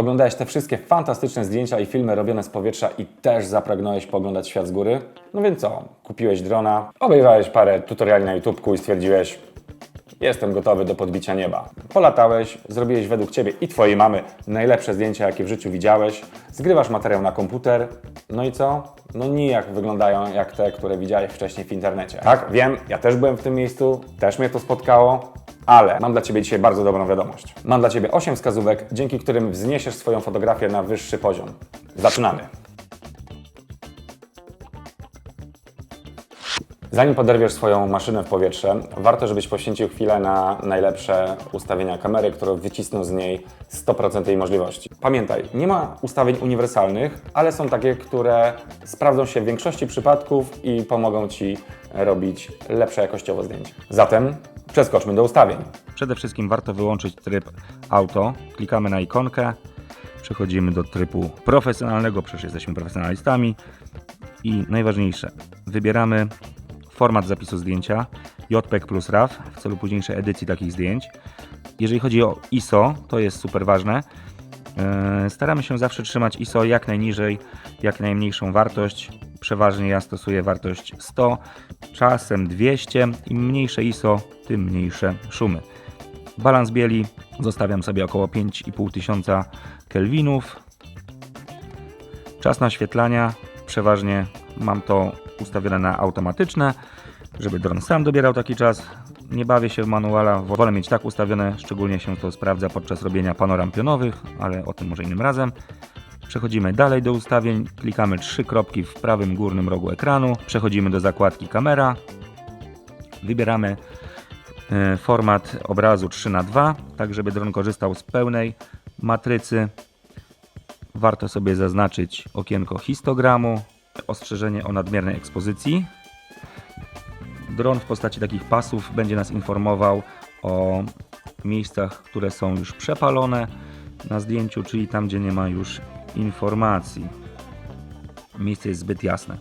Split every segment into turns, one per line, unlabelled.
Oglądałeś te wszystkie fantastyczne zdjęcia i filmy robione z powietrza i też zapragnąłeś poglądać świat z góry? No więc co? Kupiłeś drona, obejrzałeś parę tutoriali na YouTubeku i stwierdziłeś, Jestem gotowy do podbicia nieba. Polatałeś, zrobiłeś według Ciebie i Twojej mamy najlepsze zdjęcia, jakie w życiu widziałeś, zgrywasz materiał na komputer, no i co? No nijak wyglądają jak te, które widziałeś wcześniej w internecie. Tak, wiem, ja też byłem w tym miejscu, też mnie to spotkało, ale mam dla Ciebie dzisiaj bardzo dobrą wiadomość. Mam dla Ciebie 8 wskazówek, dzięki którym wzniesiesz swoją fotografię na wyższy poziom. Zaczynamy! Zanim poderwiesz swoją maszynę w powietrze, warto, żebyś poświęcił chwilę na najlepsze ustawienia kamery, które wycisną z niej 100% jej możliwości. Pamiętaj, nie ma ustawień uniwersalnych, ale są takie, które sprawdzą się w większości przypadków i pomogą Ci robić lepsze jakościowo zdjęcia. Zatem przeskoczmy do ustawień.
Przede wszystkim warto wyłączyć tryb auto. Klikamy na ikonkę, przechodzimy do trybu profesjonalnego, przecież jesteśmy profesjonalistami. I najważniejsze, wybieramy format zapisu zdjęcia JPEG plus RAW w celu późniejszej edycji takich zdjęć. Jeżeli chodzi o ISO, to jest super ważne. Yy, Staramy się zawsze trzymać ISO jak najniżej, jak najmniejszą wartość. Przeważnie ja stosuję wartość 100, czasem 200. Im mniejsze ISO, tym mniejsze szumy. Balans bieli zostawiam sobie około 5,5 tysiąca kelwinów. Czas naświetlania przeważnie mam to ustawione na automatyczne, żeby dron sam dobierał taki czas. Nie bawię się w manuala, wolę mieć tak ustawione, szczególnie się to sprawdza podczas robienia panoram pionowych, ale o tym może innym razem. Przechodzimy dalej do ustawień, klikamy trzy kropki w prawym górnym rogu ekranu, przechodzimy do zakładki kamera, wybieramy e, format obrazu 3x2, tak żeby dron korzystał z pełnej matrycy. Warto sobie zaznaczyć okienko histogramu, ostrzeżenie o nadmiernej ekspozycji. Dron w postaci takich pasów będzie nas informował o miejscach, które są już przepalone na zdjęciu, czyli tam, gdzie nie ma już informacji. Miejsce jest zbyt jasne.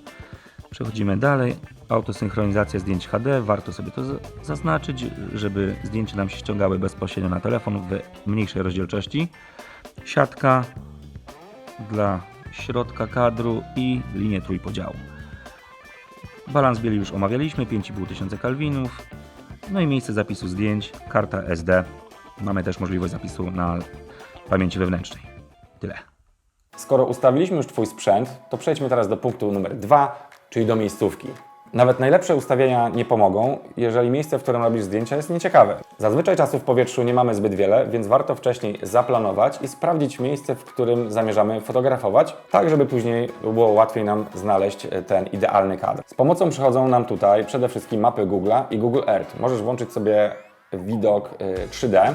Przechodzimy dalej. Autosynchronizacja zdjęć HD. Warto sobie to zaznaczyć, żeby zdjęcia nam się ściągały bezpośrednio na telefon w mniejszej rozdzielczości. Siatka dla środka kadru i linię trójpodziału. Balans bieli już omawialiśmy, 5,5 tysiąca kalwinów. No i miejsce zapisu zdjęć, karta SD. Mamy też możliwość zapisu na pamięci wewnętrznej. Tyle.
Skoro ustawiliśmy już Twój sprzęt, to przejdźmy teraz do punktu numer dwa, czyli do miejscówki. Nawet najlepsze ustawienia nie pomogą, jeżeli miejsce, w którym robisz zdjęcia jest nieciekawe. Zazwyczaj czasu w powietrzu nie mamy zbyt wiele, więc warto wcześniej zaplanować i sprawdzić miejsce, w którym zamierzamy fotografować, tak żeby później było łatwiej nam znaleźć e, ten idealny kadr. Z pomocą przychodzą nam tutaj przede wszystkim mapy Google'a i Google Earth. Możesz włączyć sobie widok e, 3D,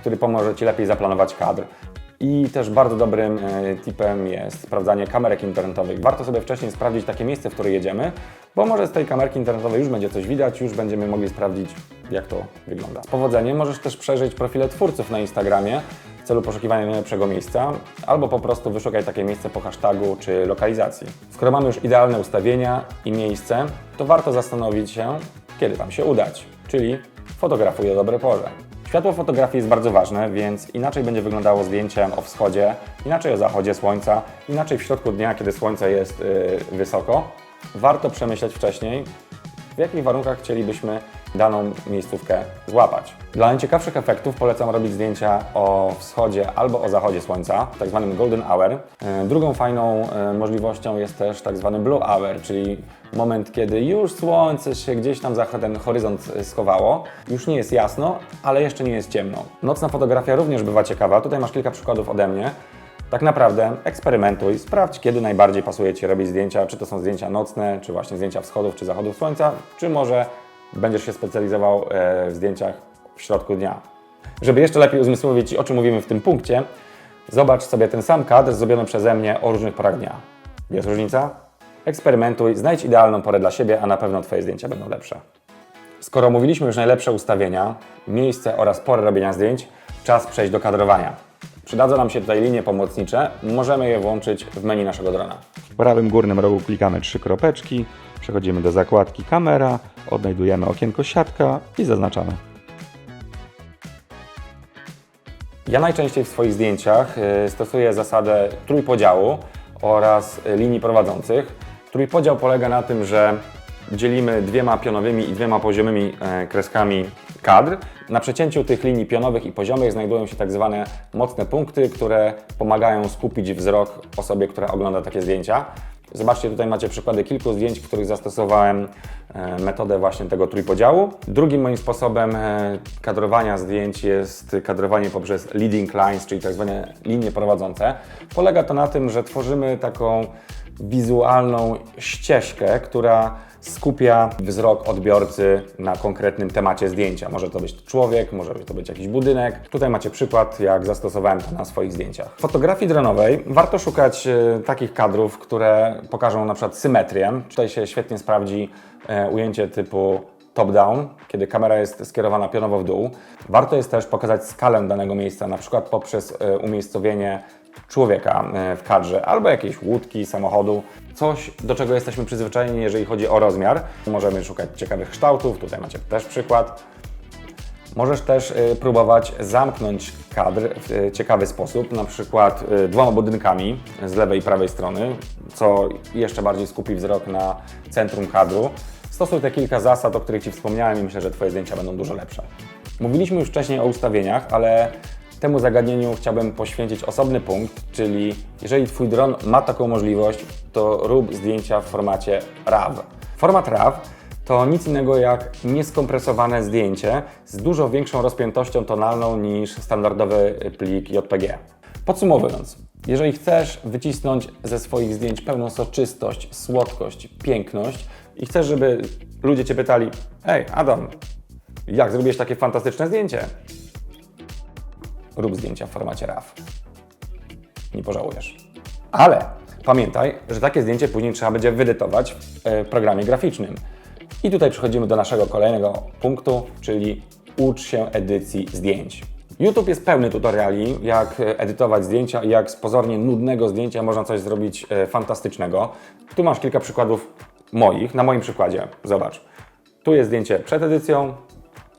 który pomoże Ci lepiej zaplanować kadr. I też bardzo dobrym e, tipem jest sprawdzanie kamerek internetowych. Warto sobie wcześniej sprawdzić takie miejsce, w które jedziemy, bo może z tej kamerki internetowej już będzie coś widać, już będziemy mogli sprawdzić, jak to wygląda. Z powodzeniem możesz też przejrzeć profile twórców na Instagramie w celu poszukiwania najlepszego miejsca, albo po prostu wyszukaj takie miejsce po hashtagu czy lokalizacji. Skoro mamy już idealne ustawienia i miejsce, to warto zastanowić się, kiedy tam się udać, czyli fotografuj o dobre porze. Światło fotografii jest bardzo ważne, więc inaczej będzie wyglądało zdjęcie o wschodzie, inaczej o zachodzie słońca, inaczej w środku dnia, kiedy słońce jest yy, wysoko. Warto przemyśleć wcześniej, w jakich warunkach chcielibyśmy daną miejscówkę złapać. Dla najciekawszych efektów polecam robić zdjęcia o wschodzie albo o zachodzie słońca, tak zwanym golden hour. E, Drugą fajną e, możliwością jest też tak zwany blue hour, czyli moment, kiedy już słońce się gdzieś tam za ten horyzont e, schowało. Już nie jest jasno, ale jeszcze nie jest ciemno. Nocna fotografia również bywa ciekawa. Tutaj masz kilka przykładów ode mnie. Tak naprawdę eksperymentuj, sprawdź kiedy najbardziej pasuje Ci robić zdjęcia, czy to są zdjęcia nocne, czy właśnie zdjęcia wschodów, czy zachodów słońca, czy może będziesz się specjalizował e, w zdjęciach w środku dnia. Żeby jeszcze lepiej uzmysłowić o czym mówimy w tym punkcie, zobacz sobie ten sam kadr zrobiony przeze mnie o różnych porach dnia. Jest różnica? Eksperymentuj, znajdź idealną porę dla siebie, a na pewno Twoje zdjęcia będą lepsze. Skoro mówiliśmy już najlepsze ustawienia, miejsce oraz porę robienia zdjęć, czas przejść do kadrowania. Przydadzą nam się tutaj linie pomocnicze, możemy je włączyć w menu naszego drona.
W prawym górnym rogu klikamy trzy kropeczki, przechodzimy do zakładki kamera, odnajdujemy okienko siatka i zaznaczamy.
Ja najczęściej w swoich zdjęciach y, stosuję zasadę trójpodziału oraz linii prowadzących. Trójpodział polega na tym, że dzielimy dwiema pionowymi i dwiema poziomymi e, kreskami kadr. Na przecięciu tych linii pionowych i poziomych znajdują się tak zwane mocne punkty, które pomagają skupić wzrok osobie, która ogląda takie zdjęcia. Zobaczcie, tutaj macie przykłady kilku zdjęć, w których zastosowałem e, metodę właśnie tego trójpodziału. Drugim moim sposobem e, kadrowania zdjęć jest kadrowanie poprzez leading lines, czyli tak zwane linie prowadzące. Polega to na tym, że tworzymy taką wizualną ścieżkę, która skupia wzrok odbiorcy na konkretnym temacie zdjęcia. Może to być człowiek, może to być jakiś budynek. Tutaj macie przykład, jak zastosowałem to na swoich zdjęciach. W fotografii dronowej warto szukać e, takich kadrów, które pokażą na przykład symetrię. Tutaj się świetnie sprawdzi e, ujęcie typu top-down, kiedy kamera jest skierowana pionowo w dół. Warto jest też pokazać skalę danego miejsca, na przykład poprzez e, umiejscowienie człowieka e, w kadrze, albo jakiejś łódki, samochodu, coś do czego jesteśmy przyzwyczajeni, jeżeli chodzi o rozmiar. Możemy szukać ciekawych kształtów, tutaj macie też przykład. Możesz też y, próbować zamknąć kadr w y, ciekawy sposób, na przykład dwoma budynkami z lewej i prawej strony, co jeszcze bardziej skupi wzrok na centrum kadru. Stosuj te kilka zasad, o których Ci wspomniałem i myślę, że Twoje zdjęcia będą dużo lepsze. Mówiliśmy już wcześniej o ustawieniach, ale temu zagadnieniu chciałbym poświęcić osobny punkt, czyli jeżeli Twój dron ma taką możliwość, to rób zdjęcia w formacie RAW. Format RAW to nic innego jak nieskompresowane zdjęcie z dużo większą rozpiętością tonalną niż standardowy plik JPG. Podsumowując, jeżeli chcesz wycisnąć ze swoich zdjęć pełną soczystość, słodkość, piękność i chcesz, żeby ludzie Cię pytali Ej, Adam, jak zrobiłeś takie fantastyczne zdjęcie? Rób zdjęcia w formacie RAW. Nie pożałujesz. Ale pamiętaj, że takie zdjęcie później trzeba będzie wyedytować w e, programie graficznym. I tutaj przechodzimy do naszego kolejnego punktu, czyli ucz się edycji zdjęć. YouTube jest pełny tutoriali, jak e, edytować zdjęcia i jak z pozornie nudnego zdjęcia można coś zrobić e, fantastycznego. Tu masz kilka przykładów moich, na moim przykładzie. Zobacz. Tu jest zdjęcie przed edycją,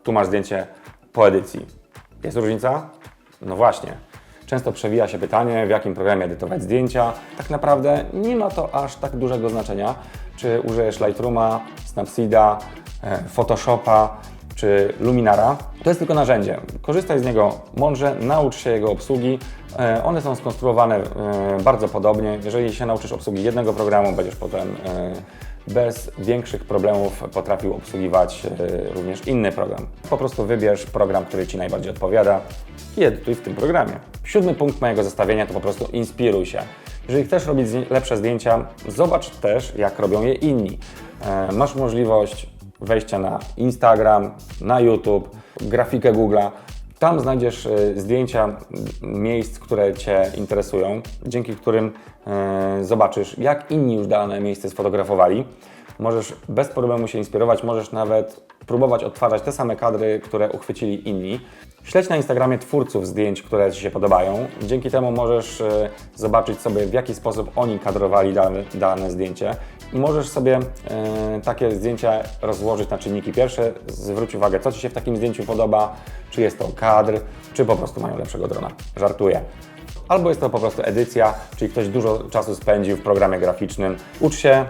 tu masz zdjęcie po edycji. Jest różnica? No właśnie. Często przewija się pytanie, w jakim programie edytować zdjęcia. Tak naprawdę nie ma to aż tak dużego znaczenia, czy użyjesz Lightrooma, Snapseeda, e, Photoshopa czy Luminara. To jest tylko narzędzie. Korzystaj z niego mądrze, naucz się jego obsługi. E, One są skonstruowane e, bardzo podobnie. Jeżeli się nauczysz obsługi jednego programu, będziesz potem bez większych problemów potrafił obsługiwać e, również inny program. Po prostu wybierz program, który Ci najbardziej odpowiada i edytuj w tym programie. Siódmy punkt mojego zestawienia to po prostu inspiruj się. Jeżeli chcesz robić lepsze zdjęcia, zobacz też, jak robią je inni. E, Masz możliwość wejścia na Instagram, na YouTube, grafikę Google'a. Tam znajdziesz e, zdjęcia miejsc, które Cię interesują, dzięki którym e, zobaczysz, jak inni już dane miejsce sfotografowali. Możesz bez problemu się inspirować, możesz nawet próbować odtwarzać te same kadry, które uchwycili inni. Śledź na Instagramie twórców zdjęć, które Ci się podobają. Dzięki temu możesz e, zobaczyć sobie, w jaki sposób oni kadrowali dane, dane zdjęcie i możesz sobie e, takie zdjęcia rozłożyć na czynniki pierwsze. Zwróć uwagę, co Ci się w takim zdjęciu podoba, czy jest to kadr, czy po prostu mają lepszego drona. Żartuję. Albo jest to po prostu edycja, czyli ktoś dużo czasu spędził w programie graficznym. Ucz się,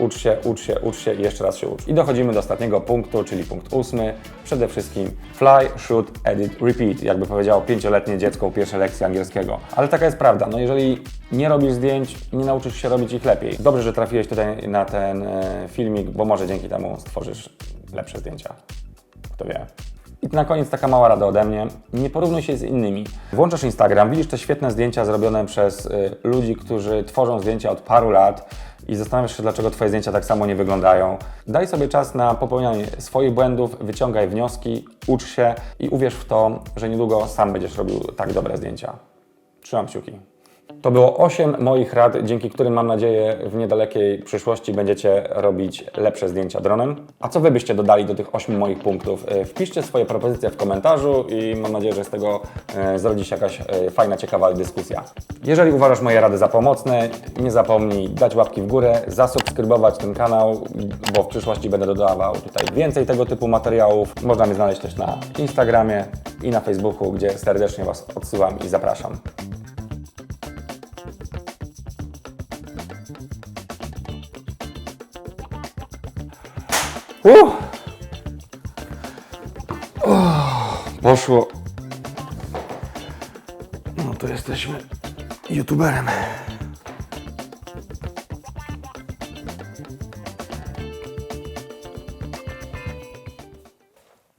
ucz się, ucz się, ucz się i jeszcze raz się ucz. I dochodzimy do ostatniego punktu, czyli punkt ósmy. Przede wszystkim fly, shoot, edit, repeat. Jakby powiedziało pięcioletnie dziecko u pierwszej lekcji angielskiego. Ale taka jest prawda. No jeżeli nie robisz zdjęć, nie nauczysz się robić ich lepiej. Dobrze, że trafiłeś tutaj na ten e, filmik, bo może dzięki temu stworzysz lepsze zdjęcia. Kto wie. I na koniec taka mała rada ode mnie. Nie porównuj się z innymi. Włączasz Instagram, widzisz te świetne zdjęcia zrobione przez y, ludzi, którzy tworzą zdjęcia od paru lat i zastanawiasz się, dlaczego Twoje zdjęcia tak samo nie wyglądają. Daj sobie czas na popełnianie swoich błędów, wyciągaj wnioski, ucz się i uwierz w to, że niedługo sam będziesz robił tak dobre zdjęcia. Trzymam kciuki. To było 8 moich rad, dzięki którym mam nadzieję w niedalekiej przyszłości będziecie robić lepsze zdjęcia dronem. A co Wy byście dodali do tych 8 moich punktów? E, Wpiszcie swoje propozycje w komentarzu i mam nadzieję, że z tego e, zrodzi się jakaś e, fajna, ciekawa dyskusja. Jeżeli uważasz moje rady za pomocne, nie zapomnij dać łapki w górę, zasubskrybować ten kanał, bo w przyszłości będę dodawał tutaj więcej tego typu materiałów. Można mnie znaleźć też na Instagramie i na Facebooku, gdzie serdecznie Was odsyłam i zapraszam. Uh. Poszło. No to jesteśmy youtuberem.